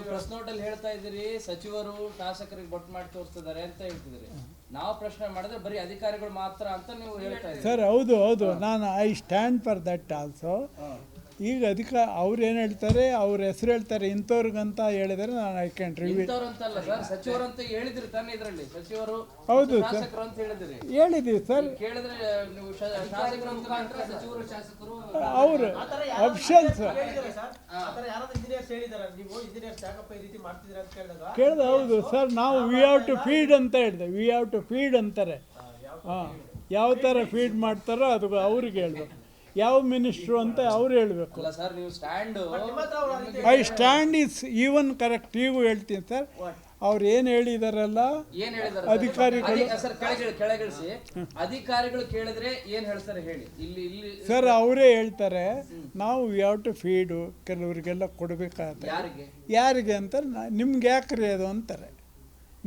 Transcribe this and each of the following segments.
ನೀವು press note ಅಲ್ಲಿ ಹೇಳ್ತಾ ಇದ್ದೀರಿ ಸಚಿವರು ಶಾಸಕರಿಗೆ ಬೊಟ್ ಮಾಡಿ ತೋರಿಸ್ತಿದ್ದಾರೆ ಅಂತ ಹೇಳ್ತಿದ್ರಿ ನಾವು ಪ್ರಶ್ನೆ ಮಾಡಿದ್ರೆ ಬರೀ ಅಧಿಕಾರಿಗಳು ಮಾತ್ರ ಅಂತ ನೀವು ಹೇಳ್ತಾ ಇದ್ದೀರಿ. ಸರ್ ಹೌದು ಹೌದು. ನಾನು I stand for that also ಈಗ ಅದಕ್ಕೆ ಅವ್ರು ಏನು ಹೇಳ್ತಾರೆ ಅವ್ರ ಹೆಸರು ಹೇಳ್ತಾರೆ ಇಂಥವ್ರಿಗಂತ ಹೇಳಿದರೆ ನಾನು ಐ ಕ್ಯಾನ್ ರಿವ್ಯೂ ಇಂಥವ್ರು ಅಂತಲ್ಲ ಸರ್ ಸಚಿವರು ಅಂತ ಹೇಳಿದ್ರಿ ತಾನೇ ಇದ್ರಲ್ಲಿ. ಸಚಿವರು ಹೌದು ಹೇಳಿದ್ವಿ ಶಾಸಕರು ಅಂತ ಹೇಳಿದಿರಿ. ಹೇಳಿದ್ದೀವಿ ಸರ್. ಕೇಳಿದ್ರೆ ನೀವು ಶಾಸಕರು ಅಂತ ಸಚಿವರು ಶಾಸಕರು. ಅವರು ಹೇಳಿದ್ದಾರೆ ಸರ್? ಆ ಯಾರಾದ್ರೂ ಇಂಜಿನಿಯರ್ಸ್ ಹೇಳಿದಾರೆ? ನೀವು ಇಂಜಿನಿಯರ್ಸ್ ಯಾಕಪ್ಪ ಈ ರೀತಿ ಮಾಡ್ತಿದ್ದೀರಾ ಅಂತ ಕೇಳಿದಾಗ? ಕೇಳಿದೆ ಹೌದು ಸರ್. ನಾವು ವಿ ಹ್ಯಾವ್ ಟು ಫೀಡ್ ಅಂತ ಹೇಳಿದೆ. ವಿ ಹ್ಯಾವ್ ಟು ಫೀಡ್ ಅಂತಾರೆ. ಹಾಂ ಯಾವ ಥರ ಫೀಡ್ ಮಾಡ್ತಾರೋ ಅದು ಅವ್ರಿಗೆ ಹೇಳ್ಬೇಕು ಯಾವ ಮಿನಿಸ್ಟ್ರು ಅಂತ ಅವ್ರು ಹೇಳಬೇಕು. I stand is even correct ನೀವು ಹೇಳ್ತೀನಿ ಸರ್. ಅವ್ರು ಏನು ಹೇಳಿದಾರಲ್ಲ? ಏನ್ ಹೇಳಿದಾರೆ ಅಧಿಕಾರಿಗಳು- ಅಧಿಕಾರಿಗಳು ಕೇಳಿದ್ರೆ ಏನ್ ಹೇಳ್ತಾರೆ ಹೇಳಿ. ಇಲ್ಲಿ ಇಲ್ಲಿ ಸರ್ ಅವರೇ ಹೇಳ್ತಾರೆ ನಾವು ಯಾವ ಟು ಫೀಡು ಕೆಲವರಿಗೆಲ್ಲ ಕೊಡಬೇಕಾಗತ್ತೆ ಯಾರಿಗೆ? ಯಾರಿಗೆ ಅಂತ ನಿಮ್ಗೆ ಯಾಕ್ರಿ ಅದು ಅಂತಾರೆ.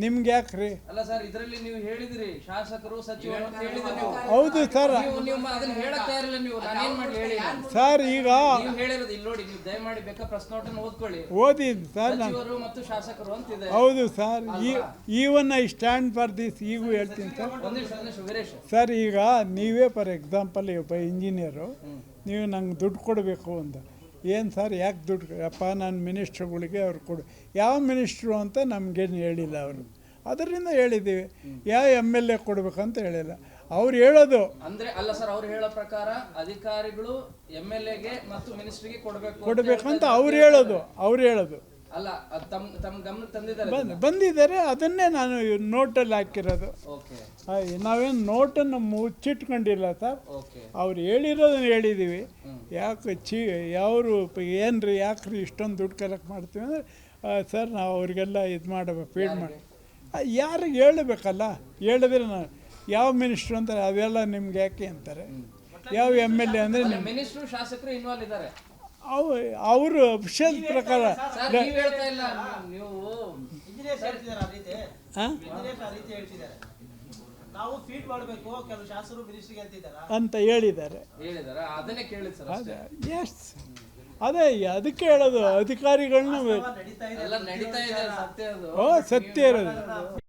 ನಿಮ್ಗೆ ಯಾಕ್ರಿ? ಅಲ್ಲ ಸರ್ ಇದರಲ್ಲಿ ನೀವು ಹೇಳಿದಿರಿ ಶಾಸಕರು ಸಚಿವರು ಅಂತ ಹೇಳಿದ್ರಿ ನೀವು ಹೌದು ಸರ್. ನೀವು ನೀವು ಅದನ್ನ ಹೇಳಕ್ ತಯಾರಿಲ್ಲ ನೀವು. ನಾನೇನ್ ಮಾಡಿ ಹೇಳಿ ನಾನು? ಸರ್ ಈಗ ನೀವು ಹೇಳಿರೋದು ಇಲ್ಲಿ ನೋಡಿ ನೀವು ದಯಮಾಡಿ ಬೇಕಾ ಪ್ರಶ್ನೆ ಓದ್ಕೊಳ್ಳಿ. ಓದಿದ್ದು ಸರ್ ನಾನು. ಸಚಿವರು ಮತ್ತು ಶಾಸಕರು ಅಂತಿದೆ. ಹೌದು sir even I stand for this ಈಗೂ ಹೇಳ್ತೀನಿ ಸರ್. ವೀರೇಶ್. ಸರ್ ಈಗ ನೀವೇ ಫಾರ್ ಎಕ್ಸಾಂಪಲ್ ಒಬ್ಬ ಇಂಜಿನಿಯರು ನೀವು ನಂಗೆ ದುಡ್ಡು ಕೊಡಬೇಕು ಅಂತ. ಏನು ಸರ್ ಯಾಕೆ ದುಡ್ಡು ಅಪ್ಪ ನಾನು ಮಿನಿಸ್ಟ್ರುಗಳಿಗೆ ಅವ್ರು ಕೊಡು ಯಾವ ಮಿನಿಸ್ಟ್ರು ಅಂತ ನಮಗೇನು ಹೇಳಿಲ್ಲ ಅವರು. ಅದರಿಂದ ಹೇಳಿದ್ದೀವಿ ಯಾವ ಎಂ ಎಲ್ ಎ ಕೊಡಬೇಕಂತ ಹೇಳಿಲ್ಲ. ಅವ್ರು ಹೇಳೋದು. ಅಂದ್ರೆ ಅಲ್ಲ ಸರ್ ಅವ್ರು ಹೇಳೋ ಪ್ರಕಾರ ಅಧಿಕಾರಿಗಳು ಎಂ ಎಲ್ ಎಗೆ ಮತ್ತು ಮಿನಿಸ್ಟ್ರಿಗೆ ಕೊಡಬೇಕು ಕೊಡಬೇಕಂತ ಅವ್ರು ಹೇಳೋದು. ಅವ್ರು ಹೇಳೋದು. ಅಲ್ಲ ತಮ್ಮ ತಮ್ ತಮ್ಮ ಗಮನಕ್ಕೆ ತಂದಿದ್ದಾರೆ ಬಂದು ಬಂದಿದ್ದಾರೆ ಅದನ್ನೇ ನಾನು ನೋಟಲ್ಲಿ ಹಾಕಿರೋದು. ನಾವೇನು ನೋಟನ್ನು ಮುಚ್ಚಿಟ್ಕೊಂಡಿಲ್ಲ ಸರ್. ಅವ್ರು ಹೇಳಿರೋದನ್ನ ಹೇಳಿದ್ದೀವಿ ಯಾಕೆ ಚೀ ಯಾವರು ಏನು ರೀ ಯಾಕೆ ರೀ ಇಷ್ಟೊಂದು ದುಡ್ಡು ಕಲೆಕ್ಟ್ ಮಾಡ್ತೀವಿ ಅಂದರೆ ಸರ್ ನಾವು ಅವ್ರಿಗೆಲ್ಲ ಇದು ಮಾಡಬೇಕು ಫೀಡ್ ಮಾಡಿ ಯಾರಿಗೆ ಹೇಳಬೇಕಲ್ಲ? ಹೇಳಿದ್ರೆ ನಾನು ಯಾವ ಮಿನಿಸ್ಟ್ರು ಅಂತಾರೆ ಅದೆಲ್ಲ ನಿಮ್ಗೆ ಯಾಕೆ ಅಂತಾರೆ? ಯಾವ ಎಂ ಎಲ್ ಎ ಅಂದರೆ ಶಾಸಕರು ಇನ್ವಾಲ್ವ್ ಇದ್ದಾರೆ. ಅವು ಅವರು ಅಫಿಷಿಯಲ್ ಪ್ರಕಾರ ಸರ್ ನೀವ್ ಹೇಳ್ತಾ ಇಲ್ಲ. ನೀವು ಇಂಜಿನಿಯರ್ಸ್ ರೀತಿ. ಹಾಂ? ಇಂಜಿನಿಯರ್ಸ್ ರೀತಿ ಹೇಳ್ತಿದ್ದಾರೆ. ನಾವು ಫೀಡ್ ಮಾಡಬೇಕು ಕೆಲವು ಶಾಸಕರು ಮಿನಿಸ್ಟ್ರಿಗೆ ಅಂತಿದ್ದಾರೆ ಅಂತ ಹೇಳಿದ್ದಾರೆ. ಹೇಳಿದಾರ? ಅದನ್ನೇ ಕೇಳಿದ್ ಸರ್ ಅಷ್ಟೇ. ಎಸ್ ಅದೇ ಅದಕ್ಕೆ ಹೇಳೋದು ಅಧಿಕಾರಿಗಳನ್ನ ನಡೀತಾ ಎಲ್ಲ ನಡೀತಾ ಸತ್ಯ ಅದು. ಓ ಸತ್ಯ ಇರೋದು.